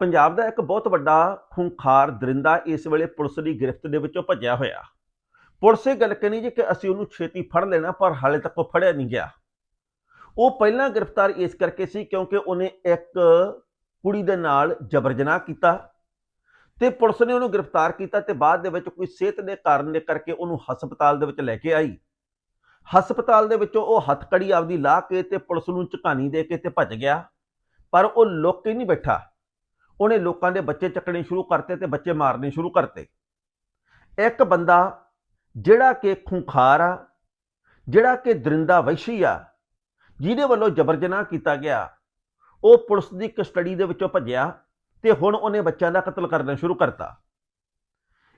ਪੰਜਾਬ ਦਾ ਇੱਕ ਬਹੁਤ ਵੱਡਾ ਖੁੰਖਾਰ ਦਰਿੰਦਾ ਇਸ ਵੇਲੇ ਪੁਲਿਸ ਦੀ ਗ੍ਰਿਫਤ ਦੇ ਵਿੱਚੋਂ ਭੱਜਿਆ ਹੋਇਆ। ਪੁਲਿਸ ਇਹ ਗੱਲ ਕਹਿੰਦੀ ਜੀ ਕਿ ਅਸੀਂ ਉਹਨੂੰ ਛੇਤੀ ਫੜ ਲੈਣਾ, ਪਰ ਹਾਲੇ ਤੱਕ ਉਹ ਫੜਿਆ ਨਹੀਂ ਗਿਆ। ਉਹ ਪਹਿਲਾਂ ਗ੍ਰਿਫਤਾਰ ਇਸ ਕਰਕੇ ਸੀ ਕਿਉਂਕਿ ਉਹਨੇ ਇੱਕ ਕੁੜੀ ਦੇ ਨਾਲ ਜਬਰ ਜਨਾਹ ਕੀਤਾ ਤੇ ਪੁਲਿਸ ਨੇ ਉਹਨੂੰ ਗ੍ਰਿਫਤਾਰ ਕੀਤਾ ਤੇ ਬਾਅਦ ਦੇ ਵਿੱਚ ਕੋਈ ਸਿਹਤ ਦੇ ਕਾਰਨ ਦੇ ਕਰਕੇ ਉਹਨੂੰ ਹਸਪਤਾਲ ਦੇ ਵਿੱਚ ਲੈ ਕੇ ਆਈ। ਹਸਪਤਾਲ ਦੇ ਵਿੱਚੋਂ ਉਹ ਹੱਥਕੜੀ ਆਪਦੀ ਲਾ ਕੇ ਤੇ ਪੁਲਿਸ ਨੂੰ ਝਕਾਨੀ ਦੇ ਕੇ ਤੇ ਭੱਜ ਗਿਆ, ਪਰ ਉਹ ਲੁੱਕ ਹੀ ਨਹੀਂ ਬੈਠਾ। ਉਹਨੇ ਲੋਕਾਂ ਦੇ ਬੱਚੇ ਚੱਕਣੇ ਸ਼ੁਰੂ ਕਰਤੇ ਤੇ ਬੱਚੇ ਮਾਰਨੇ ਸ਼ੁਰੂ ਕਰਤੇ। ਇੱਕ ਬੰਦਾ ਜਿਹੜਾ ਕਿ ਖੁੰਖਾਰ ਆ, ਜਿਹੜਾ ਕਿ ਦਰਿੰਦਾ ਵੈਸ਼ੀ ਆ, ਜਿਹਦੇ ਵੱਲੋਂ ਜਬਰ ਜਨਾਹ ਕੀਤਾ ਗਿਆ, ਉਹ ਪੁਲਿਸ ਦੀ ਕਸਟਡੀ ਦੇ ਵਿੱਚੋਂ ਭੱਜਿਆ ਤੇ ਹੁਣ ਉਹਨੇ ਬੱਚਿਆਂ ਦਾ ਕਤਲ ਕਰਨਾ ਸ਼ੁਰੂ ਕਰਤਾ।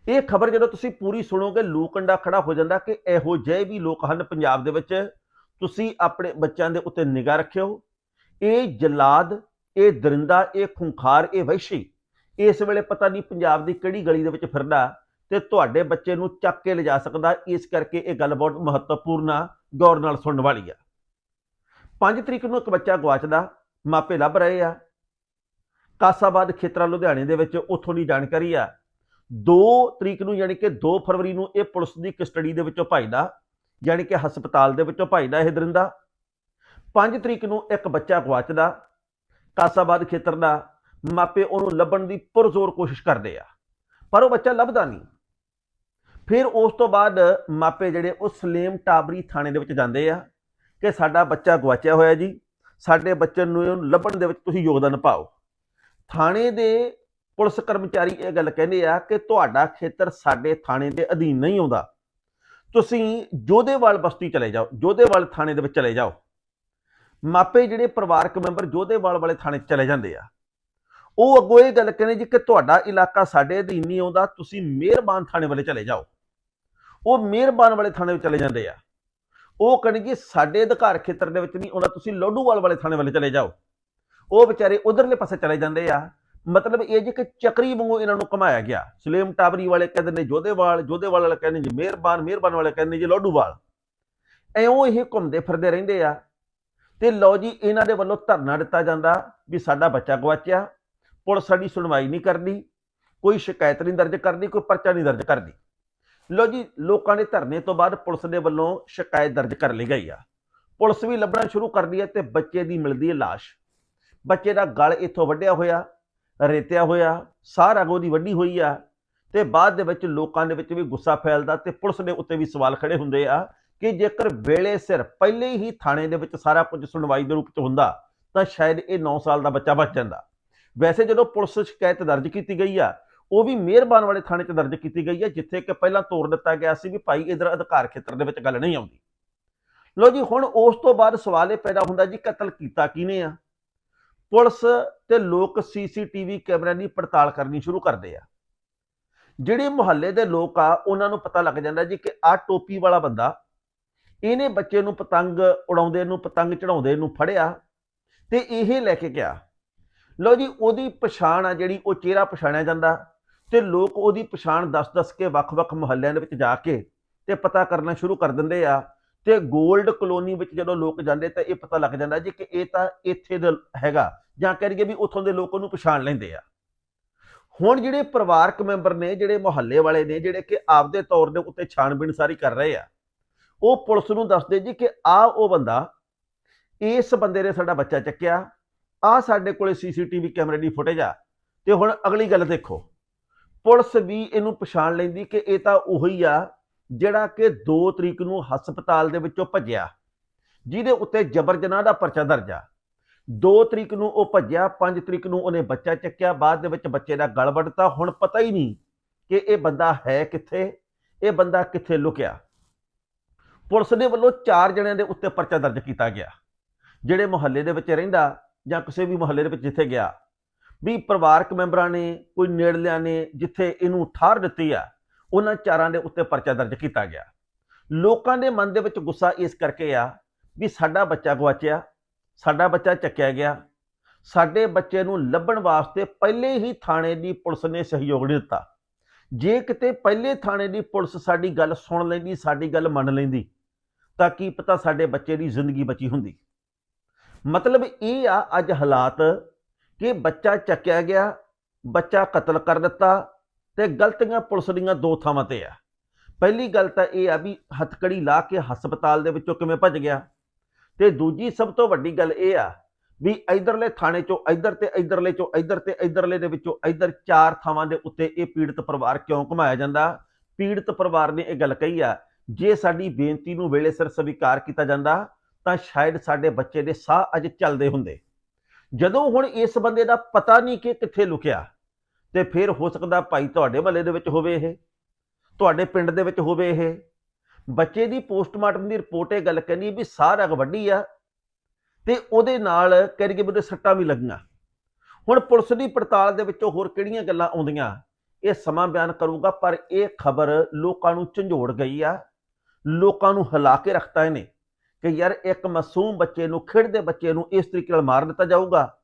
ਇਹ ਖਬਰ ਜਦੋਂ ਤੁਸੀਂ ਪੂਰੀ ਸੁਣੋਗੇ ਲੂਕੰਡਾ ਖੜਾ ਹੋ ਜਾਂਦਾ ਕਿ ਇਹੋ ਜਿਹੇ ਵੀ ਲੋਕ ਹਨ ਪੰਜਾਬ ਦੇ ਵਿੱਚ। ਤੁਸੀਂ ਆਪਣੇ ਬੱਚਿਆਂ ਦੇ ਉੱਤੇ ਨਿਗਾਹ ਰੱਖਿਓ। ਇਹ ਜਲਾਦ ਇਹ ਦਰਿੰਦਾ, ਇਹ ਖੁੰਖਾਰ, ਇਹ ਵੈਸ਼ੀ ਇਸ ਵੇਲੇ ਪਤਾ ਨਹੀਂ ਪੰਜਾਬ ਦੀ ਕਿਹੜੀ ਗਲੀ ਦੇ ਵਿੱਚ ਫਿਰਦਾ ਤੇ ਤੁਹਾਡੇ ਬੱਚੇ ਨੂੰ ਚੱਕ ਕੇ ਲਿਜਾ ਸਕਦਾ, ਇਸ ਕਰਕੇ ਇਹ ਗੱਲ ਬਹੁਤ ਮਹੱਤਵਪੂਰਨ ਆ, ਗੌਰ ਨਾਲ ਸੁਣਨ ਵਾਲੀ ਆ। 5 ਤਰੀਕ ਨੂੰ ਇੱਕ ਬੱਚਾ ਗਵਾਚਦਾ ਮਾਪੇ ਲੱਭ ਰਹੇ ਆ। ਕਾਸਾਬਾਦ ਖੇਤਰਾ ਲੁਧਿਆਣੇ ਦੇ ਵਿੱਚ ਉੱਥੋਂ ਦੀ ਜਾਣਕਾਰੀ ਆ। 2 ਤਰੀਕ ਨੂੰ ਯਾਨੀ ਕਿ 2 ਫਰਵਰੀ ਨੂੰ ਇਹ ਪੁਲਿਸ ਦੀ ਕਸਟਡੀ ਦੇ ਵਿੱਚੋਂ ਭਾਈਦਾ ਯਾਨੀ ਕਿ ਹਸਪਤਾਲ ਦੇ ਵਿੱਚੋਂ ਭਾਈਦਾ ਇਹ ਦਰਿੰਦਾ। 5 ਤਰੀਕ ਨੂੰ ਇੱਕ ਬੱਚਾ ਗਵਾਚਦਾ ਕਾਸਾਬਾਦ ਖੇਤਰ ਦਾ ਮਾਪੇ ਉਹਨੂੰ ਲੱਭਣ ਦੀ ਪੁਰਜ਼ੋਰ ਕੋਸ਼ਿਸ਼ ਕਰਦੇ ਆ, ਪਰ ਉਹ ਬੱਚਾ ਲੱਭਦਾ ਨਹੀਂ। ਫਿਰ ਉਸ ਤੋਂ ਬਾਅਦ ਮਾਪੇ ਜਿਹੜੇ ਉਹ ਸਲੇਮ ਟਾਬਰੀ ਥਾਣੇ ਦੇ ਵਿੱਚ ਜਾਂਦੇ ਆ ਕਿ ਸਾਡਾ ਬੱਚਾ ਗਵਾਚਿਆ ਹੋਇਆ ਜੀ, ਸਾਡੇ ਬੱਚੇ ਨੂੰ ਇਹਨੂੰ ਲੱਭਣ ਦੇ ਵਿੱਚ ਤੁਸੀਂ ਯੋਗਦਾਨ ਪਾਓ। ਥਾਣੇ ਦੇ ਪੁਲਿਸ ਕਰਮਚਾਰੀ ਇਹ ਗੱਲ ਕਹਿੰਦੇ ਆ ਕਿ ਤੁਹਾਡਾ ਖੇਤਰ ਸਾਡੇ ਥਾਣੇ ਦੇ ਅਧੀਨ ਨਹੀਂ ਆਉਂਦਾ। ਤੁਸੀਂ ਜੋਧੇਵਾਲ ਬਸਤੀ ਚਲੇ ਜਾਓ, ਜੋਧੇਵਾਲ ਥਾਣੇ ਦੇ ਵਿੱਚ ਚਲੇ ਜਾਓ। ਮਾਪੇ ਜਿਹੜੇ ਪਰਿਵਾਰਕ ਮੈਂਬਰ ਜੋਧੇਵਾਲ ਵਾਲੇ ਥਾਣੇ 'ਚ ਚਲੇ ਜਾਂਦੇ ਆ। ਉਹ ਅੱਗੋਂ ਇਹ ਗੱਲ ਕਹਿੰਦੇ ਜੀ ਕਿ ਤੁਹਾਡਾ ਇਲਾਕਾ ਸਾਡੇ ਅਧੀਨ ਨਹੀਂ ਆਉਂਦਾ, ਤੁਸੀਂ ਮਿਹਰਬਾਨ ਥਾਣੇ ਵਾਲੇ ਚਲੇ ਜਾਓ। ਉਹ ਮਿਹਰਬਾਨ ਵਾਲੇ ਥਾਣੇ ਵਿੱਚ ਚਲੇ ਜਾਂਦੇ ਆ। ਉਹ ਕਹਿੰਦੇ ਜੀ ਸਾਡੇ ਅਧਿਕਾਰ ਖੇਤਰ ਦੇ ਵਿੱਚ ਨਹੀਂ ਆਉਂਦਾ, ਤੁਸੀਂ ਲੋਡੂਵਾਲ ਵਾਲੇ ਥਾਣੇ ਵਾਲੇ ਚਲੇ ਜਾਓ। ਉਹ ਵਿਚਾਰੇ ਉਧਰਲੇ ਪਾਸੇ ਚਲੇ ਜਾਂਦੇ ਆ। ਮਤਲਬ ਇਹ ਜੀ ਕਿ ਚੱਕਰੀ ਵਾਂਗੂ ਇਹਨਾਂ ਨੂੰ ਘਮਾਇਆ ਗਿਆ। ਸਲੇਮ ਟਾਬਰੀ ਵਾਲੇ ਕਹਿੰਦੇ ਨੇ ਜੋਧੇਵਾਲ ਜੋਧੇਵਾਲ ਵਾਲੇ ਕਹਿੰਦੇ ਜੀ ਮਿਹਰਬਾਨ ਮਿਹਰਬਾਨ ਵਾਲੇ ਕਹਿੰਦੇ ਜੀ ਲੋਡੂਵਾਲ ਐਉਂ ਇਹ ਘੁੰਮਦੇ ਫਿਰਦੇ ਰਹਿੰਦੇ ਆ। ਤੇ ਲਓ ਜੀ, ਇਹਨਾਂ ਦੇ ਵੱਲੋਂ ਧਰਨਾ ਦਿੱਤਾ ਜਾਂਦਾ ਵੀ ਸਾਡਾ ਬੱਚਾ ਗਵਾਚਿਆ, ਪੁਲਿਸ ਸਾਡੀ ਸੁਣਵਾਈ ਨਹੀਂ ਕਰਦੀ, ਕੋਈ ਸ਼ਿਕਾਇਤ ਨਹੀਂ ਦਰਜ ਕਰਦੀ, ਕੋਈ ਪਰਚਾ ਨਹੀਂ ਦਰਜ ਕਰਦੀ। ਲਓ ਜੀ, ਲੋਕਾਂ ਦੇ ਧਰਨੇ ਤੋਂ ਬਾਅਦ ਪੁਲਿਸ ਦੇ ਵੱਲੋਂ ਸ਼ਿਕਾਇਤ ਦਰਜ ਕਰ ਲਈ ਗਈ ਆ। ਪੁਲਿਸ ਵੀ ਲੱਭਣਾ ਸ਼ੁਰੂ ਕਰਦੀ ਹੈ ਤੇ ਬੱਚੇ ਦੀ ਮਿਲਦੀ ਹੈ ਲਾਸ਼। ਬੱਚੇ ਦਾ ਗਲ ਇੱਥੋਂ ਵੱਢਿਆ ਹੋਇਆ, ਰੇਤਿਆ ਹੋਇਆ ਸਾਹ ਅਗੋਂ ਦੀ ਵੱਡੀ ਹੋਈ ਆ ਤੇ ਬਾਅਦ ਦੇ ਵਿੱਚ ਲੋਕਾਂ ਦੇ ਵਿੱਚ ਵੀ ਗੁੱਸਾ ਫੈਲਦਾ ਤੇ ਪੁਲਿਸ ਦੇ ਉੱਤੇ ਵੀ ਸਵਾਲ ਖੜੇ ਹੁੰਦੇ ਆ ਕਿ ਜੇਕਰ ਵੇਲੇ ਸਿਰ ਪਹਿਲੇ ਹੀ ਥਾਣੇ ਦੇ ਵਿੱਚ ਸਾਰਾ ਕੁਝ ਸੁਣਵਾਈ ਦੇ ਰੂਪ 'ਚ ਹੁੰਦਾ, ਤਾਂ ਸ਼ਾਇਦ ਇਹ 9 ਸਾਲ ਦਾ ਬੱਚਾ ਬਚ ਜਾਂਦਾ। ਵੈਸੇ ਜਦੋਂ ਪੁਲਿਸ ਸ਼ਿਕਾਇਤ ਦਰਜ ਕੀਤੀ ਗਈ ਆ, ਉਹ ਵੀ ਮਿਹਰਬਾਨ ਵਾਲੇ ਥਾਣੇ 'ਚ ਦਰਜ ਕੀਤੀ ਗਈ ਹੈ ਜਿੱਥੇ ਕਿ ਪਹਿਲਾਂ ਤੋੜ ਦਿੱਤਾ ਗਿਆ ਸੀ ਵੀ ਭਾਈ ਇਧਰ ਅਧਿਕਾਰ ਖੇਤਰ ਦੇ ਵਿੱਚ ਗੱਲ ਨਹੀਂ ਆਉਂਦੀ। ਲੋ ਜੀ, ਹੁਣ ਉਸ ਤੋਂ ਬਾਅਦ ਸਵਾਲ ਇਹ ਪੈਦਾ ਹੁੰਦਾ ਜੀ, ਕਤਲ ਕੀਤਾ ਕਿਹਨੇ ਆ? ਪੁਲਿਸ ਤੇ ਲੋਕ ਸੀਸੀਟੀਵੀ ਕੈਮਰਿਆਂ ਦੀ ਪੜਤਾਲ ਕਰਨੀ ਸ਼ੁਰੂ ਕਰਦੇ ਆ। ਜਿਹੜੇ ਮੁਹੱਲੇ ਦੇ ਲੋਕ ਆ, ਉਹਨਾਂ ਨੂੰ ਪਤਾ ਲੱਗ ਜਾਂਦਾ ਜੀ ਕਿ ਆ ਟੋਪੀ ਵਾਲਾ ਬੰਦਾ ਇਹਨੇ ਬੱਚੇ ਨੂੰ ਪਤੰਗ ਉਡਾਉਂਦੇ ਨੂੰ, ਪਤੰਗ ਚੜਾਉਂਦੇ ਨੂੰ ਫੜਿਆ ਤੇ ਇਹ ਲੈ ਕੇ ਗਿਆ। ਲੋ ਜੀ, ਉਹਦੀ ਪਛਾਣ ਆ ਜਿਹੜੀ, ਉਹ ਚਿਹਰਾ ਪਛਾਣਿਆ ਜਾਂਦਾ ਤੇ ਲੋਕ ਉਹਦੀ ਪਛਾਣ ਦੱਸ-ਦੱਸ ਕੇ ਵੱਖ-ਵੱਖ ਮੁਹੱਲਿਆਂ ਦੇ ਵਿੱਚ ਜਾ ਕੇ ਤੇ ਪਤਾ ਕਰਨਾ ਸ਼ੁਰੂ ਕਰ ਦਿੰਦੇ ਆ ਤੇ 골ਡ ਕਲੋਨੀ ਵਿੱਚ ਜਦੋਂ ਲੋਕ ਜਾਂਦੇ ਤਾਂ ਇਹ ਪਤਾ ਲੱਗ ਜਾਂਦਾ ਜੀ ਕਿ ਇਹ ਤਾਂ ਇੱਥੇ ਦਾ ਹੈਗਾ ਜਾਂ ਕਹਿ ਲਈਏ ਵੀ ਉੱਥੋਂ ਦੇ ਲੋਕ ਉਹਨੂੰ ਪਛਾਣ ਲੈਂਦੇ ਆ। ਹੁਣ ਜਿਹੜੇ ਪਰਿਵਾਰਕ ਮੈਂਬਰ ਨੇ, ਜਿਹੜੇ ਮੁਹੱਲੇ ਵਾਲੇ ਨੇ, ਜਿਹੜੇ ਕਿ ਆਪਦੇ ਤੌਰ ਦੇ ਉੱਤੇ ਛਾਣਬੀਣ ਸਾਰੀ ਕਰ ਰਹੇ ਆ ਉਹ ਪੁਲਿਸ ਨੂੰ ਦੱਸਦੇ ਜੀ ਕਿ ਆ ਉਹ ਬੰਦਾ ਇਸ ਬੰਦੇ ਨੇ ਸਾਡਾ ਬੱਚਾ ਚੱਕਿਆ, ਆ ਸਾਡੇ ਕੋਲੇ ਸੀਸੀਟੀਵੀ ਕੈਮਰੇ ਦੀ ਫੁਟੇਜ ਆ, ਤੇ ਹੁਣ ਅਗਲੀ ਗੱਲ ਦੇਖੋ। ਪੁਲਿਸ ਵੀ ਇਹਨੂੰ ਪਛਾਣ ਲੈਂਦੀ ਕਿ ਇਹ ਤਾਂ ਉਹੀ ਆ ਜਿਹੜਾ ਕਿ 2 ਤਰੀਕ ਨੂੰ ਹਸਪਤਾਲ ਦੇ ਵਿੱਚੋਂ ਭੱਜਿਆ, ਜਿਹਦੇ ਉੱਤੇ ਜਬਰ ਜਨਾਹ ਦਾ ਪਰਚਾ ਦਰਜ ਆ। 2 ਤਰੀਕ ਨੂੰ ਉਹ ਭੱਜਿਆ 5 ਤਰੀਕ ਨੂੰ ਉਹਨੇ ਬੱਚਾ ਚੱਕਿਆ, ਬਾਅਦ ਦੇ ਵਿੱਚ ਬੱਚੇ ਦਾ ਗਲ ਵੱਢਤਾ। ਹੁਣ ਪਤਾ ਹੀ ਨਹੀਂ ਕਿ ਇਹ ਬੰਦਾ ਹੈ ਕਿੱਥੇ, ਇਹ ਬੰਦਾ ਕਿੱਥੇ ਲੁਕਿਆ। ਪੁਲਿਸ ਦੇ ਵੱਲੋਂ ਚਾਰ ਜਣਿਆਂ ਦੇ ਉੱਤੇ ਪਰਚਾ ਦਰਜ ਕੀਤਾ ਗਿਆ। ਜਿਹੜੇ ਮੁਹੱਲੇ ਦੇ ਵਿੱਚ ਰਹਿੰਦਾ ਜਾਂ ਕਿਸੇ ਵੀ ਮੁਹੱਲੇ ਦੇ ਵਿੱਚ ਜਿੱਥੇ ਗਿਆ, ਵੀ ਪਰਿਵਾਰਕ ਮੈਂਬਰਾਂ ਨੇ, ਕੋਈ ਨੇੜਲਿਆਂ ਨੇ ਜਿੱਥੇ ਇਹਨੂੰ ਠਾਰ ਦਿੱਤੀ ਆ, ਉਹਨਾਂ ਚਾਰਾਂ ਦੇ ਉੱਤੇ ਪਰਚਾ ਦਰਜ ਕੀਤਾ ਗਿਆ। ਲੋਕਾਂ ਦੇ ਮਨ ਦੇ ਵਿੱਚ ਗੁੱਸਾ ਇਸ ਕਰਕੇ ਆ ਵੀ ਸਾਡਾ ਬੱਚਾ ਗਵਾਚਿਆ ਸਾਡਾ ਬੱਚਾ ਚੱਕਿਆ ਗਿਆ। ਸਾਡੇ ਬੱਚੇ ਨੂੰ ਲੱਭਣ ਵਾਸਤੇ ਪਹਿਲੇ ਹੀ ਥਾਣੇ ਦੀ ਪੁਲਿਸ ਨੇ ਸਹਿਯੋਗ ਨਹੀਂ ਦਿੱਤਾ। ਜੇ ਕਿਤੇ ਪਹਿਲੇ ਥਾਣੇ ਦੀ ਪੁਲਿਸ ਸਾਡੀ ਗੱਲ ਸੁਣ ਲੈਂਦੀ, ਸਾਡੀ ਗੱਲ ਮੰਨ ਲੈਂਦੀ ਤਾਂ ਕੀ ਪਤਾ ਸਾਡੇ ਬੱਚੇ ਦੀ ਜ਼ਿੰਦਗੀ ਬਚੀ ਹੁੰਦੀ? ਮਤਲਬ ਇਹ ਆ ਅੱਜ ਹਾਲਾਤ ਕਿ ਬੱਚਾ ਚੱਕਿਆ ਗਿਆ, ਬੱਚਾ ਕਤਲ ਕਰ ਦਿੱਤਾ ਤੇ ਗਲਤੀਆਂ ਪੁਲਿਸ ਦੀਆਂ ਦੋ ਥਾਵਾਂ ਤੇ ਆ। ਪਹਿਲੀ ਗੱਲ ਤਾਂ ਇਹ ਆ ਵੀ ਹੱਥਕੜੀ ਲਾ ਕੇ ਹਸਪਤਾਲ ਦੇ ਵਿੱਚੋਂ ਕਿਵੇਂ ਭੱਜ ਗਿਆ? ਤੇ ਦੂਜੀ ਸਭ ਤੋਂ ਵੱਡੀ ਗੱਲ ਇਹ ਆ ਵੀ ਇਧਰਲੇ ਥਾਣੇ ਚੋਂ ਇਧਰ ਤੇ ਇਧਰਲੇ ਚੋਂ ਇਧਰ ਤੇ ਇਧਰਲੇ ਦੇ ਵਿੱਚੋਂ ਇਧਰ ਚਾਰ ਥਾਵਾਂ ਦੇ ਉੱਤੇ ਇਹ ਪੀੜਤ ਪਰਿਵਾਰ ਕਿਉਂ ਘੁਮਾਇਆ ਜਾਂਦਾ? ਪੀੜਤ ਪਰਿਵਾਰ ਨੇ ਇਹ ਗੱਲ ਕਹੀ ਆ ਜੇ ਸਾਡੀ ਬੇਨਤੀ ਨੂੰ ਵੇਲੇ ਸਿਰ ਸਵੀਕਾਰ ਕੀਤਾ ਜਾਂਦਾ, ਤਾਂ ਸ਼ਾਇਦ ਸਾਡੇ ਬੱਚੇ ਦੇ ਸਾਹ ਅੱਜ ਚੱਲਦੇ ਹੁੰਦੇ। ਜਦੋਂ ਹੁਣ ਇਸ ਬੰਦੇ ਦਾ ਪਤਾ ਨਹੀਂ ਕਿ ਕਿੱਥੇ ਲੁਕਿਆ, ਤੇ ਫਿਰ ਹੋ ਸਕਦਾ ਭਾਈ ਤੁਹਾਡੇ ਮਹੱਲੇ ਦੇ ਵਿੱਚ ਹੋਵੇ ਇਹ, ਤੁਹਾਡੇ ਪਿੰਡ ਦੇ ਵਿੱਚ ਹੋਵੇ ਇਹ। ਬੱਚੇ ਦੀ ਪੋਸਟਮਾਰਟਮ ਦੀ ਰਿਪੋਰਟ ਇਹ ਗੱਲ ਕਹਿੰਦੀ ਵੀ ਸਾਹ ਰਗ ਵੱਡੀ ਆ, ਤੇ ਉਹਦੇ ਨਾਲ ਕਹਿੰਦੇ ਬੰਦੇ ਸੱਟਾਂ ਵੀ ਲੱਗੀਆਂ। ਹੁਣ ਪੁਲਿਸ ਦੀ ਪੜਤਾਲ ਦੇ ਵਿੱਚੋਂ ਹੋਰ ਕਿਹੜੀਆਂ ਗੱਲਾਂ ਆਉਂਦੀਆਂ? ਇਹ ਸਮਾਂ ਬਿਆਨ ਕਰੂਗਾ, ਪਰ ਇਹ ਖਬਰ ਲੋਕਾਂ ਨੂੰ ਝੰਜੋੜ ਗਈ ਆ। ਲੋਕਾਂ ਨੂੰ ਹਿਲਾ ਕੇ ਰੱਖਤਾ ਇਹਨੇ ਕਿ ਯਾਰ ਇੱਕ ਮਾਸੂਮ ਬੱਚੇ ਨੂੰ, ਖਿੜਦੇ ਬੱਚੇ ਨੂੰ ਇਸ ਤਰੀਕੇ ਨਾਲ ਮਾਰ ਦਿੱਤਾ ਜਾਊਗਾ।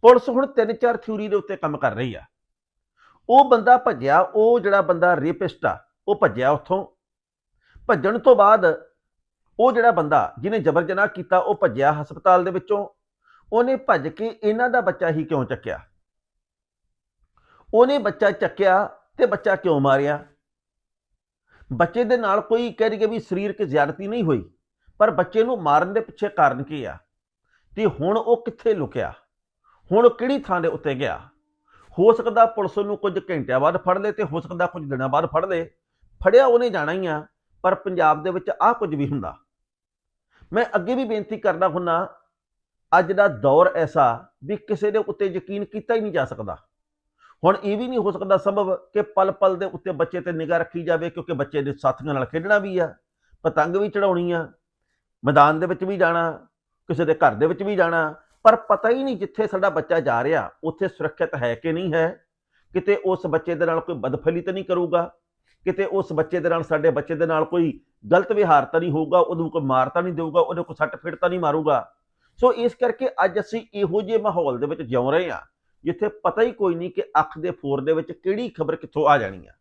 ਪੁਲਿਸ ਹੁਣ ਤਿੰਨ ਚਾਰ ਥਿਊਰੀ ਦੇ ਉੱਤੇ ਕੰਮ ਕਰ ਰਹੀ ਆ। ਉਹ ਬੰਦਾ ਭੱਜਿਆ, ਉਹ ਜਿਹੜਾ ਬੰਦਾ ਰੇਪਿਸਟ ਆ, ਉਹ ਭੱਜਿਆ ਉੱਥੋਂ। ਭੱਜਣ ਤੋਂ ਬਾਅਦ ਉਹ ਜਿਹੜਾ ਬੰਦਾ ਜਿਹਨੇ ਜਬਰ ਜਨਾਹ ਕੀਤਾ, ਉਹ ਭੱਜਿਆ ਹਸਪਤਾਲ ਦੇ ਵਿੱਚੋਂ। ਉਹਨੇ ਭੱਜ ਕੇ ਇਹਨਾਂ ਦਾ ਬੱਚਾ ਹੀ ਕਿਉਂ ਚੱਕਿਆ? ਉਹਨੇ ਬੱਚਾ ਚੱਕਿਆ ਤੇ ਬੱਚਾ ਕਿਉਂ ਮਾਰਿਆ? ਬੱਚੇ ਦੇ ਨਾਲ ਕੋਈ ਕਹਿ ਰਹੀ ਵੀ ਸਰੀਰਕ ਜ਼ਿਆਦਤੀ ਨਹੀਂ ਹੋਈ, ਪਰ ਬੱਚੇ ਨੂੰ ਮਾਰਨ ਦੇ ਪਿੱਛੇ ਕਾਰਨ ਕੀ ਆ? ਤੇ ਹੁਣ ਉਹ ਕਿੱਥੇ ਲੁਕਿਆ? ਹੁਣ ਉਹ ਕਿਹੜੀ ਥਾਂ ਦੇ ਉੱਤੇ ਗਿਆ? ਹੋ ਸਕਦਾ ਪੁਲਿਸ ਨੂੰ ਕੁਝ ਘੰਟਿਆਂ ਬਾਅਦ ਫੜ ਲੇ ਤੇ ਹੋ ਸਕਦਾ ਕੁਝ ਦਿਨਾਂ ਬਾਅਦ ਫੜ ਲੇ। ਫੜਿਆ ਉਹਨੇ ਜਾਣਾ ਹੀ ਆ, ਪਰ ਪੰਜਾਬ ਦੇ ਵਿੱਚ ਆਹ ਕੁਝ ਵੀ ਹੁੰਦਾ। ਮੈਂ ਅੱਗੇ ਵੀ ਬੇਨਤੀ ਕਰਦਾ ਹੁੰਨਾ, ਅੱਜ ਦਾ ਦੌਰ ਐਸਾ ਵੀ ਕਿਸੇ ਦੇ ਉੱਤੇ ਯਕੀਨ ਕੀਤਾ ਹੀ ਨਹੀਂ ਜਾ ਸਕਦਾ। ਹੁਣ ਇਹ ਵੀ ਨਹੀਂ ਹੋ ਸਕਦਾ ਸੰਭਵ ਕਿ ਪਲ ਪਲ ਦੇ ਉੱਤੇ ਬੱਚੇ ਤੇ ਨਿਗਾਹ ਰੱਖੀ ਜਾਵੇ, ਕਿਉਂਕਿ ਬੱਚੇ ਦੇ ਸਾਥੀਆਂ ਨਾਲ ਖੇਡਣਾ ਵੀ ਆ, ਪਤੰਗ ਵੀ ਚੜਾਉਣੀ ਆ, ਮੈਦਾਨ ਦੇ ਵਿੱਚ ਵੀ ਜਾਣਾ, ਕਿਸੇ ਦੇ ਘਰ ਦੇ ਵਿੱਚ ਵੀ ਜਾਣਾ, ਪਰ ਪਤਾ ਹੀ ਨਹੀਂ ਜਿੱਥੇ ਸਾਡਾ ਬੱਚਾ ਜਾ ਰਿਹਾ, ਉੱਥੇ ਸੁਰੱਖਿਅਤ ਹੈ ਕਿ ਨਹੀਂ ਹੈ, ਕਿਤੇ ਉਸ ਬੱਚੇ ਦੇ ਨਾਲ ਕੋਈ ਬਦਫਲੀ ਤਾਂ ਨਹੀਂ ਕਰੂਗਾ, ਕਿਤੇ ਉਸ ਬੱਚੇ ਦੇ ਨਾਲ, ਸਾਡੇ ਬੱਚੇ ਦੇ ਨਾਲ ਕੋਈ ਗਲਤ ਵਿਹਾਰ ਤਾਂ ਨਹੀਂ ਹੋਊਗਾ, ਉਹਨੂੰ ਕੋਈ ਮਾਰ ਤਾਂ ਨਹੀਂ ਦੇਊਗਾ ਉਹਦੇ ਕੋਈ ਸੱਟ ਫੇਟ ਤਾਂ ਨਹੀਂ ਮਾਰੂਗਾ। ਸੋ ਇਸ ਕਰਕੇ ਅੱਜ ਅਸੀਂ ਇਹੋ ਜਿਹੇ ਮਾਹੌਲ ਦੇ ਵਿੱਚ ਜਿਉ ਰਹੇ ਹਾਂ। ਜਿੱਥੇ ਪਤਾ ਹੀ ਕੋਈ ਨਹੀਂ ਕਿ ਅੱਖ ਦੇ ਫੋਰ ਦੇ ਵਿੱਚ ਕਿਹੜੀ ਖਬਰ ਕਿੱਥੋਂ ਆ ਜਾਣੀ ਆ।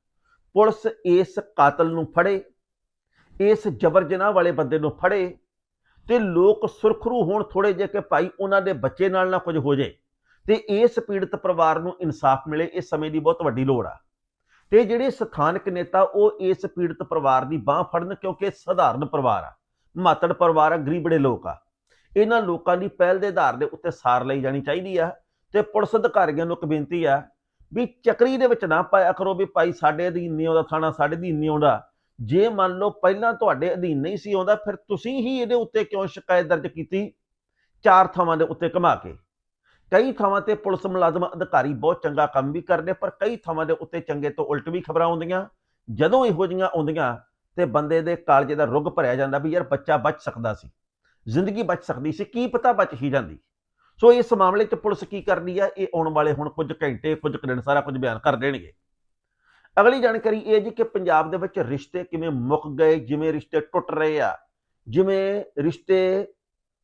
ਪੁਲਿਸ ਇਸ ਕਾਤਲ ਨੂੰ ਫੜੇ, ਇਸ ਜਬਰ ਜਨਾਹ ਵਾਲੇ ਬੰਦੇ ਨੂੰ ਫੜੇ ਤੇ ਲੋਕ ਸੁਰਖਰੂ ਹੋਣ ਥੋੜੇ ਜਿਹੇ ਕਿ ਭਾਈ ਉਹਨਾਂ ਦੇ ਬੱਚੇ ਨਾਲ ਨਾ ਕੁਝ ਹੋ ਜੇ ਤੇ ਇਸ ਪੀੜਤ ਪਰਿਵਾਰ ਨੂੰ ਇਨਸਾਫ ਮਿਲੇ, ਇਸ ਸਮੇਂ ਦੀ ਬਹੁਤ ਵੱਡੀ ਲੋੜ ਆ। ਤੇ ਜਿਹੜੇ ਸਥਾਨਕ ਨੇਤਾ ਉਹ ਇਸ ਪੀੜਤ ਪਰਿਵਾਰ ਦੀ ਬਾਹ ਫੜਨ ਕਿਉਂਕਿ ਸਧਾਰਨ ਪਰਿਵਾਰ ਆ, ਮਾਤੜ ਪਰਿਵਾਰ ਆ ਗਰੀਬੜੇ ਲੋਕ ਆ। ਇਹਨਾਂ ਲੋਕਾਂ ਦੀ ਪਹਿਲ ਦੇ ਆਧਾਰ ਦੇ ਉੱਤੇ ਸਾਰ ਲਈ ਜਾਣੀ ਚਾਹੀਦੀ ਆ ਤੇ ਪੁਲਿਸ ਅਧਿਕਾਰੀਆਂ ਨੂੰ ਇੱਕ ਬੇਨਤੀ ਆ ਵੀ ਚੱਕਰੀ ਦੇ ਵਿੱਚ ਨਾ ਪਾਇਆ ਕਰੋ ਵੀ ਭਾਈ ਸਾਡੇ ਅਧੀਨ ਨਹੀਂ ਆਉਂਦਾ, ਥਾਣਾ ਸਾਡੇ ਅਧੀਨ ਨਹੀਂ ਆਉਂਦਾ। ਜੇ ਮੰਨ ਲਓ ਪਹਿਲਾਂ ਤੁਹਾਡੇ ਅਧੀਨ ਨਹੀਂ ਸੀ ਆਉਂਦਾ, ਫਿਰ ਤੁਸੀਂ ਹੀ ਇਹਦੇ ਉੱਤੇ ਕਿਉਂ ਸ਼ਿਕਾਇਤ ਦਰਜ ਕੀਤੀ? ਚਾਰ ਥਾਵਾਂ ਦੇ ਉੱਤੇ ਘੁਮਾ ਕੇ। ਕਈ ਥਾਵਾਂ ਤੇ ਪੁਲਿਸ ਮੁਲਾਜ਼ਮ ਅਧਿਕਾਰੀ ਬਹੁਤ ਚੰਗਾ ਕੰਮ ਵੀ ਕਰਦੇ, ਪਰ ਕਈ ਥਾਵਾਂ ਦੇ ਉੱਤੇ ਚੰਗੇ ਤੋਂ ਉਲਟ ਵੀ ਖਬਰਾਂ ਆਉਂਦੀਆਂ। ਜਦੋਂ ਇਹੋ ਜਿਹੀਆਂ ਆਉਂਦੀਆਂ ਤੇ ਬੰਦੇ ਦੇ ਕਾਲਜੇ ਦਾ ਰੁੱਗ ਭਰਿਆ ਜਾਂਦਾ ਵੀ ਯਾਰ ਬੱਚਾ ਬਚ ਸਕਦਾ ਸੀ, ਜ਼ਿੰਦਗੀ ਬਚ ਸਕਦੀ ਸੀ, ਕੀ ਪਤਾ ਬਚ ਹੀ ਜਾਂਦੀ। ਸੋ ਇਸ ਮਾਮਲੇ 'ਚ ਪੁਲਿਸ ਕੀ ਕਰ ਰਹੀ ਆ? ਇਹ ਆਉਣ ਵਾਲੇ ਹੁਣ ਕੁਝ ਘੰਟੇ, ਕੁਝ ਕੁ ਦਿਨ ਸਾਰਾ ਕੁਝ ਬਿਆਨ ਕਰ ਦੇਣਗੇ। ਅਗਲੀ ਜਾਣਕਾਰੀ ਇਹ ਜੀ ਕਿ ਪੰਜਾਬ ਦੇ ਵਿੱਚ ਰਿਸ਼ਤੇ ਕਿਵੇਂ ਮੁੱਕ ਗਏ, ਜਿਵੇਂ ਰਿਸ਼ਤੇ ਟੁੱਟ ਰਹੇ ਆ, ਜਿਵੇਂ ਰਿਸ਼ਤੇ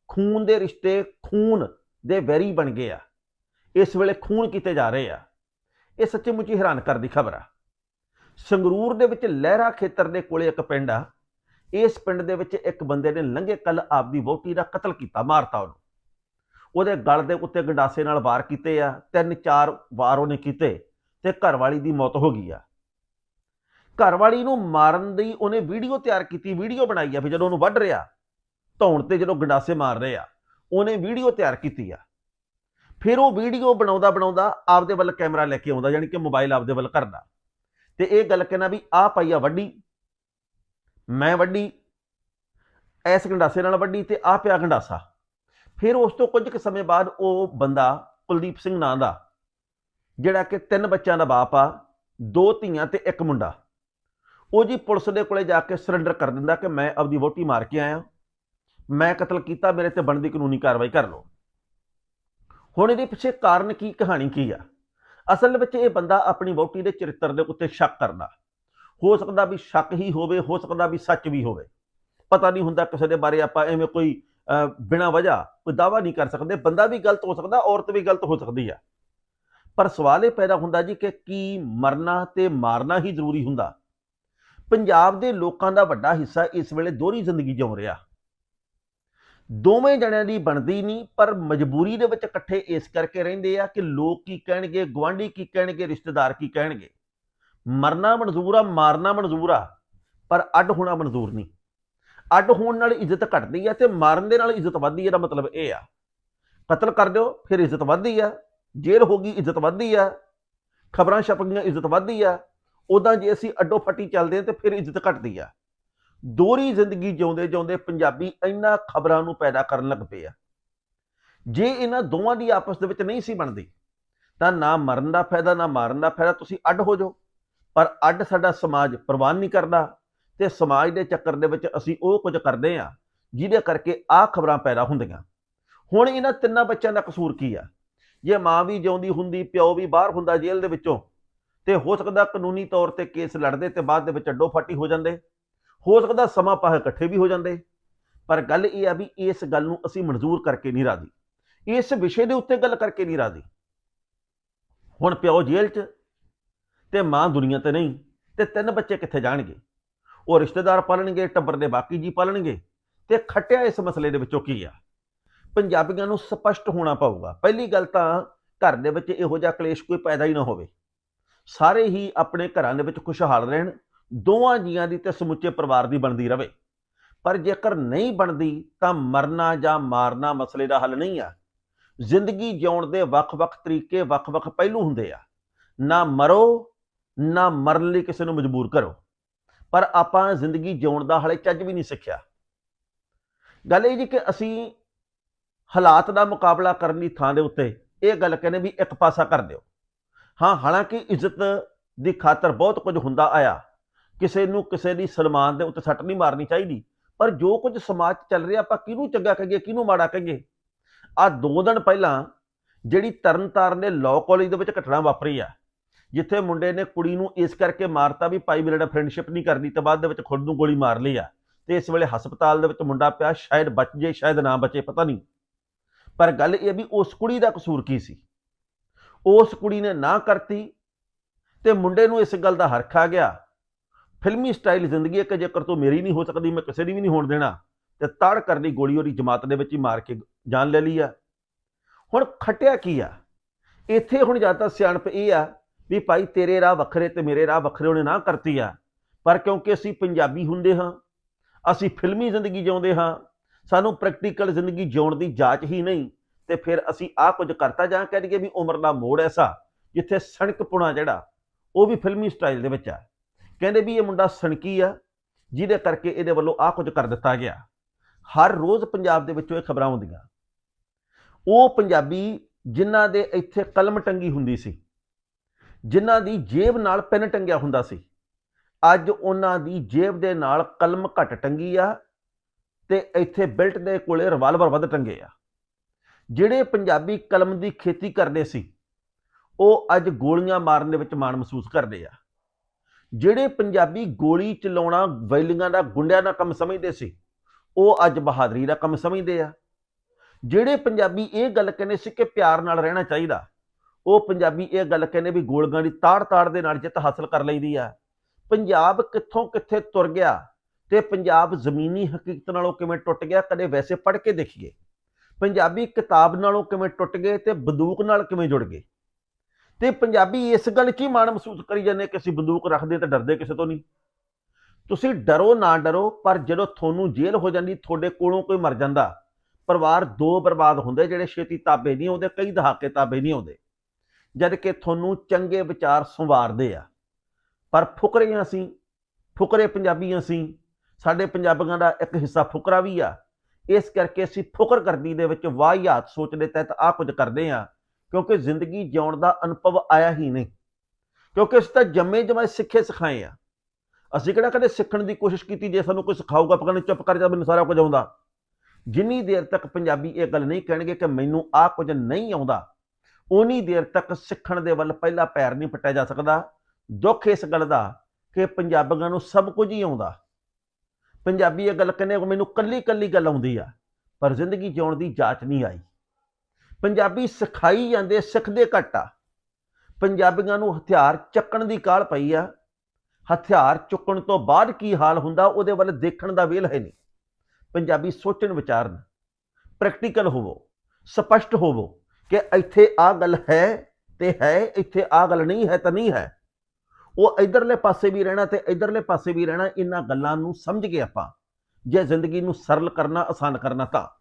ਖੂਨ ਦੇ ਰਿਸ਼ਤੇ ਖੂਨ ਦੇ ਵੈਰੀ ਬਣ ਗਏ ਆ, ਇਸ ਵੇਲੇ ਖੂਨ ਕੀਤੇ ਜਾ ਰਹੇ ਆ। ਇਹ ਸੱਚੀ ਮੁੱਚੀ ਹੈਰਾਨ ਕਰਦੀ ਖਬਰ ਆ। ਸੰਗਰੂਰ ਦੇ ਵਿੱਚ ਲਹਿਰਾ ਖੇਤਰ ਦੇ ਕੋਲੇ ਇੱਕ ਪਿੰਡ ਆ। ਇਸ ਪਿੰਡ ਦੇ ਵਿੱਚ ਇੱਕ ਬੰਦੇ ਨੇ ਲੰਘੇ ਕੱਲ ਆਪਦੀ ਵਹੁਟੀ ਦਾ ਕਤਲ ਕੀਤਾ, ਮਾਰਤਾ ਉਹਨੂੰ। ਉਹਦੇ ਗਲ ਦੇ ਉੱਤੇ ਗੰਡਾਸੇ ਨਾਲ ਵਾਰ ਕੀਤੇ ਆ, ਤਿੰਨ ਚਾਰ ਵਾਰ ਉਹਨੇ ਕੀਤੇ ਤੇ ਘਰਵਾਲੀ ਦੀ ਮੌਤ ਹੋ ਗਈ ਆ। ਘਰਵਾਲੀ ਨੂੰ ਮਾਰਨ ਦੀ ਉਹਨੇ ਵੀਡੀਓ ਤਿਆਰ ਕੀਤੀ, ਵੀਡੀਓ ਬਣਾਈ ਆ ਫਿਰ ਜਦੋਂ ਉਹਨੂੰ ਵੱਢ ਰਿਹਾ, ਧੌਣ ਤੇ ਜਦੋਂ ਗੰਡਾਸੇ ਮਾਰ ਰਹੇ ਆ, ਉਹਨੇ ਵੀਡੀਓ ਤਿਆਰ ਕੀਤੀ ਆ। ਫਿਰ ਉਹ ਵੀਡੀਓ ਬਣਾਉਂਦਾ ਬਣਾਉਂਦਾ ਆਪਦੇ ਵੱਲ ਕੈਮਰਾ ਲੈ ਕੇ ਆਉਂਦਾ, ਯਾਨੀ ਕਿ ਮੋਬਾਈਲ ਆਪਦੇ ਵੱਲ ਕਰਦਾ। ਤੇ ਇਹ ਗੱਲ ਕਹਿਣਾ ਵੀ ਆਹ ਪਈ ਆ ਵੱਡੀ ਮੈਂ ਵੱਡੀ ਐਸ ਗੰਡਾਸੇ ਨਾਲ ਵੱਡੀ ਤੇ ਆਹ ਪਿਆ ਗੰਡਾਸਾ। ਫਿਰ ਉਸ ਤੋਂ ਕੁਝ ਕੁ ਸਮੇਂ ਬਾਅਦ ਉਹ ਬੰਦਾ ਕੁਲਦੀਪ ਸਿੰਘ ਨਾਂ ਦਾ, ਜਿਹੜਾ ਕਿ ਤਿੰਨ ਬੱਚਿਆਂ ਦਾ ਬਾਪ ਆ, ਦੋ ਧੀਆਂ ਤੇ ਇੱਕ ਮੁੰਡਾ। ਉਹ ਜੀ ਪੁਲਿਸ ਦੇ ਕੋਲੇ ਜਾ ਕੇ ਸਰੈਂਡਰ ਕਰ ਦਿੰਦਾ ਕਿ ਮੈਂ ਆਪਦੀ ਵੋਟੀ ਮਾਰ ਕੇ ਆਇਆ। ਮੈਂ ਕਤਲ ਕੀਤਾ, ਮੇਰੇ ਤੇ ਬਣਦੀ ਕਾਨੂੰਨੀ ਕਾਰਵਾਈ ਕਰ ਲਓ। ਹੁਣ ਇਹਦੇ ਪਿੱਛੇ ਕਾਰਨ ਕੀ, ਕਹਾਣੀ ਕੀ ਆ? ਅਸਲ ਵਿੱਚ ਇਹ ਬੰਦਾ ਆਪਣੀ ਵੋਟੀ ਦੇ ਚਰਿੱਤਰ ਦੇ ਉੱਤੇ ਸ਼ੱਕ ਕਰਦਾ। ਹੋ ਸਕਦਾ ਵੀ ਸ਼ੱਕ ਹੀ ਹੋਵੇ, ਹੋ ਸਕਦਾ ਵੀ ਸੱਚ ਵੀ ਹੋਵੇ। ਪਤਾ ਨਹੀਂ ਹੁੰਦਾ ਕਿਸੇ ਦੇ ਬਾਰੇ ਆਪਾਂ ਐਵੇਂ ਕੋਈ ਬਿਨਾਂ ਵਜ੍ਹਾ ਕੋਈ ਦਾਵਾ ਨਹੀਂ ਕਰ ਸਕਦੇ, ਬੰਦਾ ਵੀ ਗਲਤ ਹੋ ਸਕਦਾ, ਔਰਤ ਵੀ ਗਲਤ ਹੋ ਸਕਦੀ ਆ ਪਰ ਸਵਾਲ ਇਹ ਪੈਦਾ ਹੁੰਦਾ ਜੀ ਕਿ ਕੀ ਮਰਨਾ ਤੇ ਮਾਰਨਾ ਹੀ ਜ਼ਰੂਰੀ ਹੁੰਦਾ। ਪੰਜਾਬ ਦੇ ਲੋਕਾਂ ਦਾ ਵੱਡਾ ਹਿੱਸਾ ਇਸ ਵੇਲੇ ਦੋਹਰੀ ਜ਼ਿੰਦਗੀ ਜਿਉ ਰਿਹਾ। ਦੋਵੇਂ ਜਣਿਆਂ ਦੀ ਬਣਦੀ ਨਹੀਂ, ਪਰ ਮਜਬੂਰੀ ਦੇ ਵਿੱਚ ਇਕੱਠੇ ਇਸ ਕਰਕੇ ਰਹਿੰਦੇ ਆ ਕਿ ਲੋਕ ਕੀ ਕਹਿਣਗੇ ਗਵਾਂਢੀ ਕੀ ਕਹਿਣਗੇ, ਰਿਸ਼ਤੇਦਾਰ ਕੀ ਕਹਿਣਗੇ। ਮਰਨਾ ਮਨਜ਼ੂਰ ਆ, ਮਾਰਨਾ ਮਨਜ਼ੂਰ ਆ, ਪਰ ਅੱਡ ਹੋਣਾ ਮਨਜ਼ੂਰ ਨਹੀਂ। ਅੱਡ ਹੋਣ ਨਾਲ ਇੱਜ਼ਤ ਘਟਦੀ ਆ ਤੇ ਮਾਰਨ ਦੇ ਨਾਲ ਇੱਜ਼ਤ ਵੱਧਦੀ ਆ, ਇਹਦਾ ਮਤਲਬ ਇਹ ਆ। ਕਤਲ ਕਰ ਦਿਓ, ਫਿਰ ਇੱਜ਼ਤ ਵੱਧਦੀ ਆ। ਜੇਲ੍ਹ ਹੋ ਗਈ, ਇੱਜ਼ਤ ਵੱਧਦੀ ਆ। ਖਬਰਾਂ ਛਪ ਗਈਆਂ ਇੱਜ਼ਤ ਵੱਧਦੀ ਆ। ਉਦਾਂ ਜੇ ਅਸੀਂ ਅੱਡੋ ਫੱਟੀ ਚੱਲਦੇ ਆ ਤੇ ਫਿਰ ਇੱਜ਼ਤ ਘਟਦੀ ਆ। ਦੋਹਰੀ ਜ਼ਿੰਦਗੀ ਜਿਉਂਦੇ ਜਿਉਂਦੇ ਪੰਜਾਬੀ ਇੰਨਾ ਖਬਰਾਂ ਨੂੰ ਪੈਦਾ ਕਰਨ ਲੱਗ ਪਏ ਆ। ਜੇ ਇਹਨਾਂ ਦੋਵਾਂ ਦੀ ਆਪਸ ਦੇ ਵਿੱਚ ਨਹੀਂ ਸੀ ਬਣਦੀ, ਤਾਂ ਨਾ ਮਰਨ ਦਾ ਫਾਇਦਾ, ਨਾ ਮਾਰਨ ਦਾ ਫਾਇਦਾ। ਤੁਸੀਂ ਅੱਡ ਹੋ ਜਾਓ। ਪਰ ਅੱਡ ਸਾਡਾ ਸਮਾਜ ਪ੍ਰਵਾਨ ਨਹੀਂ ਕਰਦਾ। ਤੇ ਸਮਾਜ ਦੇ ਚੱਕਰ ਦੇ ਵਿੱਚ ਅਸੀਂ ਉਹ ਕੁਝ ਕਰਦੇ ਆ ਜਿਹਦੇ ਕਰਕੇ ਆਹ ਖਬਰਾਂ ਪੈਦਾ ਹੁੰਦੀਆਂ। ਹੁਣ ਇਹਨਾਂ ਤਿੰਨਾਂ ਬੱਚਿਆਂ ਦਾ ਕਸੂਰ ਕੀ ਆ? ਜੇ ਮਾਂ ਵੀ ਜਿਉਂਦੀ ਹੁੰਦੀ, ਪਿਓ ਵੀ ਬਾਹਰ ਹੁੰਦਾ ਜੇਲ੍ਹ ਦੇ ਵਿੱਚੋਂ, ਤੇ ਹੋ ਸਕਦਾ ਕਾਨੂੰਨੀ ਤੌਰ ਤੇ ਕੇਸ ਲੜਦੇ ਤੇ ਬਾਅਦ ਦੇ ਵਿੱਚ ਅੱਡੋ ਫਾਟੀ ਹੋ ਜਾਂਦੇ। ਹੋ ਸਕਦਾ ਸਮਾਂ ਪਾਹ ਇਕੱਠੇ ਵੀ ਹੋ ਜਾਂਦੇ, ਪਰ ਗੱਲ ਇਹ ਆ ਵੀ ਇਸ ਗੱਲ ਨੂੰ ਅਸੀਂ ਮਨਜ਼ੂਰ ਕਰਕੇ ਨਹੀਂ ਰਾਜ਼ੀ। ਇਸ ਵਿਸ਼ੇ ਦੇ ਉੱਤੇ ਗੱਲ ਕਰਕੇ ਨਹੀਂ ਰਾਜ਼ੀ। ਹੁਣ ਪਿਓ ਜੇਲ੍ਹ 'ਚ ਤੇ ਮਾਂ ਦੁਨੀਆ ਤੇ ਨਹੀਂ, ਤੇ ਤਿੰਨ ਬੱਚੇ ਕਿੱਥੇ ਜਾਣਗੇ? ਉਹ ਰਿਸ਼ਤੇਦਾਰ ਪਾਲਣਗੇ, ਟੱਬਰ ਦੇ ਬਾਕੀ ਜੀ ਪਾਲਣਗੇ। ਤੇ ਖੱਟਿਆ ਇਸ ਮਸਲੇ ਦੇ ਵਿੱਚੋਂ ਕੀ ਆ? ਪੰਜਾਬੀਆਂ ਨੂੰ ਸਪਸ਼ਟ ਹੋਣਾ ਪਊਗਾ। ਪਹਿਲੀ ਗੱਲ ਤਾਂ ਘਰ ਦੇ ਵਿੱਚ ਇਹੋ ਜਿਹਾ ਕਲੇਸ਼ ਕੋਈ ਪੈਦਾ ਹੀ ਨਾ ਹੋਵੇ। ਸਾਰੇ ਹੀ ਆਪਣੇ ਘਰਾਂ ਦੇ ਵਿੱਚ ਖੁਸ਼ਹਾਲ ਰਹਿਣ, ਦੋਵਾਂ ਜੀਆਂ ਦੀ ਤੇ ਸਮੁੱਚੇ ਪਰਿਵਾਰ ਦੀ ਬਣਦੀ ਰਵੇ। ਪਰ ਜੇਕਰ ਨਹੀਂ ਬਣਦੀ, ਤਾਂ ਮਰਨਾ ਜਾਂ ਮਾਰਨਾ ਮਸਲੇ ਦਾ ਹੱਲ ਨਹੀਂ ਆ। ਜ਼ਿੰਦਗੀ ਜਿਉਣ ਦੇ ਵੱਖ-ਵੱਖ ਤਰੀਕੇ, ਵੱਖ-ਵੱਖ ਪਹਿਲੂ ਹੁੰਦੇ ਆ। ਨਾ ਮਰੋ, ਨਾ ਮਰਨ ਲਈ ਕਿਸੇ ਨੂੰ ਮਜਬੂਰ ਕਰੋ। ਪਰ ਆਪਾਂ ਜ਼ਿੰਦਗੀ ਜਿਉਣ ਦਾ ਹਲੇ ਚੱਜ ਵੀ ਨਹੀਂ ਸਿੱਖਿਆ। ਗੱਲ ਇਹ ਜੀ ਕਿ ਅਸੀਂ ਹਾਲਾਤ ਦਾ ਮੁਕਾਬਲਾ ਕਰਨ ਦੀ ਥਾਂ ਦੇ ਉੱਤੇ ਇਹ ਗੱਲ ਕਹਿੰਦੇ ਵੀ ਇੱਕ ਪਾਸਾ ਕਰ ਦਿਓ। ਹਾਂ, ਹਾਲਾਂਕਿ ਇੱਜ਼ਤ ਦੀ ਖਾਤਰ ਬਹੁਤ ਕੁਝ ਹੁੰਦਾ ਆਇਆ। ਕਿਸੇ ਨੂੰ ਕਿਸੇ ਦੀ ਸਨਮਾਨ ਦੇ ਉੱਤੇ ਸੱਟ ਨਹੀਂ ਮਾਰਨੀ ਚਾਹੀਦੀ। ਪਰ ਜੋ ਕੁਝ ਸਮਾਜ 'ਚ ਚੱਲ ਰਿਹਾ, ਆਪਾਂ ਕਿਹਨੂੰ ਚੰਗਾ ਕਹੀਏ, ਕਿਹਨੂੰ ਮਾੜਾ ਕਹੀਏ? ਆ ਦੋ ਦਿਨ ਪਹਿਲਾਂ ਜਿਹੜੀ ਤਰਨਤਾਰਨ ਦੇ ਲਾਅ ਕਾਲਜ ਦੇ ਵਿੱਚ ਘਟਨਾ ਵਾਪਰੀ ਆ। ਜਿੱਥੇ ਮੁੰਡੇ ਨੇ ਕੁੜੀ ਨੂੰ ਇਸ ਕਰਕੇ ਮਾਰਤਾ ਵੀ ਭਾਈ ਮੇਰੇ ਨਾਲ ਫਰੈਂਡਸ਼ਿਪ ਨਹੀਂ ਕਰਨੀ, ਤੇ ਬਾਅਦ ਦੇ ਵਿੱਚ ਖੁਦ ਨੂੰ ਗੋਲੀ ਮਾਰ ਲਈ ਆ। ਤੇ ਇਸ ਵੇਲੇ ਹਸਪਤਾਲ ਦੇ ਵਿੱਚ ਮੁੰਡਾ ਪਿਆ, ਸ਼ਾਇਦ ਬਚ ਜੇ, ਸ਼ਾਇਦ ਨਾ ਬਚੇ, ਪਤਾ ਨਹੀਂ। ਪਰ ਗੱਲ ਇਹ ਵੀ ਉਸ ਕੁੜੀ ਦਾ ਕਸੂਰ ਕੀ ਸੀ? ਉਸ ਕੁੜੀ ਨੇ ਨਾ ਕਰਤੀ, ਤੇ ਮੁੰਡੇ ਨੂੰ ਇਸ ਗੱਲ ਦਾ ਹਰਖ ਆ ਗਿਆ। ਫਿਲਮੀ ਸਟਾਈਲ ਜ਼ਿੰਦਗੀ ਹੈ ਕਿ ਜੇਕਰ ਤੂੰ ਮੇਰੀ ਨਹੀਂ ਹੋ ਸਕਦੀ, ਮੈਂ ਕਿਸੇ ਦੀ ਵੀ ਨਹੀਂ ਹੋਣ ਦੇਣਾ। ਤੇ ਤੜ ਕਰਨੀ ਗੋਲੀ, ਉਹਦੀ ਜਮਾਤ ਦੇ ਵਿੱਚ ਹੀ ਮਾਰ ਕੇ ਜਾਨ ਲੈ ਲਈ ਆ। ਹੁਣ ਖਟਿਆ ਕੀ ਆ? ਇੱਥੇ ਹੁਣ ਜ਼ਿਆਦਾ ਸਿਆਣਪ ਇਹ ਆ ਵੀ ਭਾਈ ਤੇਰੇ ਰਾਹ ਵੱਖਰੇ ਤੇ ਮੇਰੇ ਰਾਹ ਵੱਖਰੇ ਉਹਨੇ ਨਾ ਕਰਤੀ ਆ। ਪਰ ਕਿਉਂਕਿ ਅਸੀਂ ਪੰਜਾਬੀ ਹੁੰਦੇ ਹਾਂ, ਅਸੀਂ ਫਿਲਮੀ ਜ਼ਿੰਦਗੀ ਜਿਉਂਦੇ ਹਾਂ, ਸਾਨੂੰ ਪ੍ਰੈਕਟੀਕਲ ਜ਼ਿੰਦਗੀ ਜਿਉਣ ਦੀ ਜਾਚ ਹੀ ਨਹੀਂ, ਤੇ ਫਿਰ ਅਸੀਂ ਆਹ ਕੁਝ ਕਰਤਾ ਜਾਂ ਕਹਿ ਦਈਏ ਵੀ ਉਮਰ ਦਾ ਮੋੜ ਐਸਾ, ਜਿੱਥੇ ਸਣਕਪੁਣਾ ਜਿਹੜਾ, ਉਹ ਵੀ ਫਿਲਮੀ ਸਟਾਈਲ ਦੇ ਵਿੱਚ ਆ। ਕਹਿੰਦੇ ਵੀ ਇਹ ਮੁੰਡਾ ਸਣਕੀ ਆ, ਜਿਹਦੇ ਕਰਕੇ ਇਹਦੇ ਵੱਲੋਂ ਆਹ ਕੁਝ ਕਰ ਦਿੱਤਾ ਗਿਆ। ਹਰ ਰੋਜ਼ ਪੰਜਾਬ ਦੇ ਵਿੱਚੋਂ ਇਹ ਖਬਰਾਂ ਆਉਂਦੀਆਂ। ਉਹ ਪੰਜਾਬੀ ਜਿਨ੍ਹਾਂ ਦੇ ਇੱਥੇ ਕਲਮ ਟੰਗੀ ਹੁੰਦੀ ਸੀ ਜਿਨ੍ਹਾਂ ਦੀ ਜੇਬ ਨਾਲ ਪੈਨ ਟੰਗਿਆ ਹੁੰਦਾ ਸੀ। ਅੱਜ ਉਹਨਾਂ ਦੀ ਜੇਬ ਦੇ ਨਾਲ ਕਲਮ ਘੱਟ ਟੰਗੀ ਆ ਤੇ ਇੱਥੇ ਬਿਲਟ ਦੇ ਕੋਲੇ ਰਿਵਾਲਵਰ ਵੱਧ ਟੰਗੇ ਆ। ਜਿਹੜੇ ਪੰਜਾਬੀ ਕਲਮ ਦੀ ਖੇਤੀ ਕਰਦੇ ਸੀ, ਉਹ ਅੱਜ ਗੋਲੀਆਂ ਮਾਰਨ ਦੇ ਵਿੱਚ ਮਾਣ ਮਹਿਸੂਸ ਕਰਦੇ ਆ। ਜਿਹੜੇ ਪੰਜਾਬੀ ਗੋਲੀ ਚਲਾਉਣਾ ਵੈਲੀਆਂ ਦਾ ਗੁੰਡਿਆਂ ਦਾ ਕੰਮ ਸਮਝਦੇ ਸੀ, ਉਹ ਅੱਜ ਬਹਾਦਰੀ ਦਾ ਕੰਮ ਸਮਝਦੇ ਆ। ਜਿਹੜੇ ਪੰਜਾਬੀ ਇਹ ਗੱਲ ਕਹਿੰਦੇ ਸੀ ਕਿ ਪਿਆਰ ਨਾਲ ਰਹਿਣਾ ਚਾਹੀਦਾ ਉਹ ਪੰਜਾਬੀ ਇਹ ਗੱਲ ਕਹਿੰਦੇ ਵੀ ਗੋਲਗਾਂ ਦੀ ਤਾੜ-ਤਾੜ ਦੇ ਨਾਲ ਜਿੱਤ ਹਾਸਲ ਕਰ ਲਈਦੀ ਆ। ਪੰਜਾਬ ਕਿੱਥੋਂ ਕਿੱਥੇ ਤੁਰ ਗਿਆ ਤੇ ਪੰਜਾਬ ਜ਼ਮੀਨੀ ਹਕੀਕਤ ਨਾਲੋਂ ਕਿਵੇਂ ਟੁੱਟ ਗਿਆ ਕਦੇ ਵੈਸੇ ਪੜ੍ਹ ਕੇ ਦੇਖੀਏ। ਪੰਜਾਬੀ ਕਿਤਾਬ ਨਾਲੋਂ ਕਿਵੇਂ ਟੁੱਟ ਗਏ ਤੇ ਬੰਦੂਕ ਨਾਲ ਕਿਵੇਂ ਜੁੜ ਗਏ। ਤੇ ਪੰਜਾਬੀ ਇਸ ਗੱਲ ਕੀ ਮਾਣ ਮਹਿਸੂਸ ਕਰੀ ਜਾਂਦੇ ਕਿ ਅਸੀਂ ਬੰਦੂਕ ਰੱਖਦੇ ਤਾਂ ਡਰਦੇ ਕਿਸੇ ਤੋਂ ਨਹੀਂ। ਤੁਸੀਂ ਡਰੋ ਨਾ ਡਰੋ, ਪਰ ਜਦੋਂ ਤੁਹਾਨੂੰ ਜੇਲ੍ਹ ਹੋ ਜਾਂਦੀ, ਤੁਹਾਡੇ ਕੋਲੋਂ ਕੋਈ ਮਰ ਜਾਂਦਾ। ਪਰਿਵਾਰ ਦੋ ਬਰਬਾਦ ਹੁੰਦੇ ਜਿਹੜੇ ਛੇਤੀ ਤਾਬੇ ਨਹੀਂ ਆਉਂਦੇ, ਕਈ ਦਹਾਕੇ ਤਾਬੇ ਨਹੀਂ ਆਉਂਦੇ। ਜਦ ਕਿ ਤੁਹਾਨੂੰ ਚੰਗੇ ਵਿਚਾਰ ਸੰਵਾਰਦੇ ਆ। ਪਰ ਫੁਕਰੇ ਅਸੀਂ ਫੁਕਰੇ ਪੰਜਾਬੀ ਅਸੀਂ ਸਾਡੇ ਪੰਜਾਬੀਆਂ ਦਾ ਇੱਕ ਹਿੱਸਾ ਫੁਕਰਾ ਵੀ ਆ। ਇਸ ਕਰਕੇ ਅਸੀਂ ਫੁਕਰ ਕਰਦੀ ਦੇ ਵਿੱਚ ਵਾਹਿਆਤ ਸੋਚ ਦੇ ਤਹਿਤ ਆ ਕੁਝ ਕਰਦੇ ਆ, ਕਿਉਂਕਿ ਜ਼ਿੰਦਗੀ ਜਿਉਣ ਦਾ ਅਨੁਭਵ ਆਇਆ ਹੀ ਨਹੀਂ। ਕਿਉਂਕਿ ਅਸੀਂ ਤਾਂ ਜੰਮੇ ਜਮਾਏ ਸਿੱਖੇ ਸਿਖਾਏ ਆ। ਅਸੀਂ ਕਿਹੜਾ ਕਦੇ ਸਿੱਖਣ ਦੀ ਕੋਸ਼ਿਸ਼ ਕੀਤੀ ਜੇ ਸਾਨੂੰ ਕੋਈ ਸਿਖਾਊਗਾ ਪਕੜਨ ਚੁੱਪ ਕਰ ਜਾ ਮੈਨੂੰ ਸਾਰਾ ਕੁਝ ਆਉਂਦਾ। ਜਿੰਨੀ ਦੇਰ ਤੱਕ ਪੰਜਾਬੀ ਇਹ ਗੱਲ ਨਹੀਂ ਕਹਿਣਗੇ ਕਿ ਮੈਨੂੰ ਆਹ ਕੁਝ ਨਹੀਂ ਆਉਂਦਾ ਉਨੀ ਦੇਰ ਤੱਕ ਸਿੱਖਣ ਦੇ ਵੱਲ ਪਹਿਲਾ ਪੈਰ ਨਹੀਂ ਪੱਟਿਆ ਜਾ ਸਕਦਾ। ਦੁੱਖ ਇਸ ਗੱਲ ਦਾ ਕਿ ਪੰਜਾਬੀਆਂ ਨੂੰ ਸਭ ਕੁਝ ਹੀ ਆਉਂਦਾ। ਪੰਜਾਬੀ ਇਹ ਗੱਲ ਕਹਿੰਦੇ ਮੈਨੂੰ ਕੱਲੀ ਕੱਲੀ ਗੱਲ ਆਉਂਦੀ ਆ, ਪਰ ਜ਼ਿੰਦਗੀ ਜਿਉਣ ਦੀ ਜਾਂਚ ਨਹੀਂ ਆਈ। ਪੰਜਾਬੀ ਸਿਖਾਈ ਜਾਂਦੇ, ਸਿੱਖਦੇ ਘੱਟ ਆ। ਪੰਜਾਬੀਆਂ ਨੂੰ ਹਥਿਆਰ ਚੱਕਣ ਦੀ ਕਾਲ ਪਈ ਆ। ਹਥਿਆਰ ਚੁੱਕਣ ਤੋਂ ਬਾਅਦ ਕੀ ਹਾਲ ਹੁੰਦਾ, ਉਹਦੇ ਵੱਲ ਦੇਖਣ ਦਾ ਵੇਲ ਹੈ ਨਹੀਂ। ਪੰਜਾਬੀ ਸੋਚਣ ਵਿਚਾਰਨ ਪ੍ਰੈਕਟੀਕਲ ਹੋਵੋ, ਸਪਸ਼ਟ ਹੋਵੋ ਕਿ ਇੱਥੇ ਆ ਗੱਲ ਹੈ ਤੇ ਹੈ, ਇੱਥੇ ਆ ਗੱਲ ਨਹੀਂ ਹੈ ਤਾਂ ਨਹੀਂ ਹੈ। ਉਹ ਇਧਰਲੇ ਪਾਸੇ ਵੀ ਰਹਿਣਾ ਤੇ ਇਧਰਲੇ ਪਾਸੇ ਵੀ ਰਹਿਣਾ ਇਹਨਾਂ ਗੱਲਾਂ ਨੂੰ ਸਮਝ ਕੇ ਆਪਾਂ, ਜੇ ਜ਼ਿੰਦਗੀ ਨੂੰ ਸਰਲ ਕਰਨਾ, ਆਸਾਨ ਕਰਨਾ ਤਾਂ।